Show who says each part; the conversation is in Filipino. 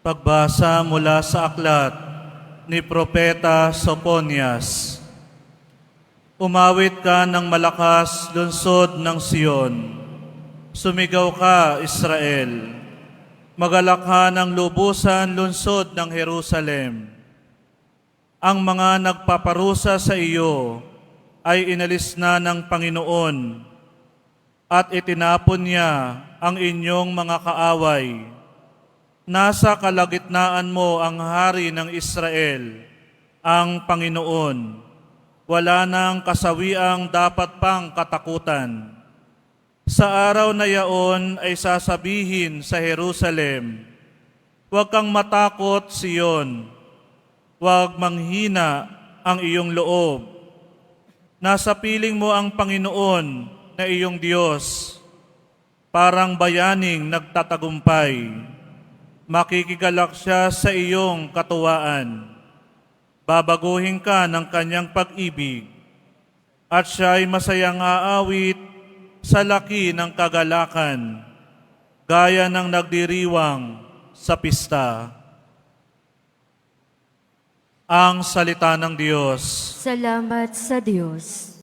Speaker 1: Pagbasa mula sa aklat ni Propeta Soponias. Umawit ka ng malakas lunsod ng Siyon. Sumigaw ka, Israel. Magalak ka ng lubusan lunsod ng Jerusalem. Ang mga nagpaparusa sa iyo ay inalis na ng Panginoon at itinapon niya ang inyong mga kaaway. Nasa kalagitnaan mo ang hari ng Israel, ang Panginoon. Wala nang kasawiang dapat pang katakutan. Sa araw na yaon ay sasabihin sa Jerusalem, Huwag kang matakot, Siyon. Huwag manghina ang iyong loob. Nasa piling mo ang Panginoon na iyong Diyos, parang bayaning nagtatagumpay. Makikigalak siya sa iyong katuwaan. Babaguhin ka ng kanyang pag-ibig, at siya ay masayang aawit sa laki ng kagalakan, gaya ng nagdiriwang sa pista. Ang salita ng Diyos.
Speaker 2: Salamat sa Diyos.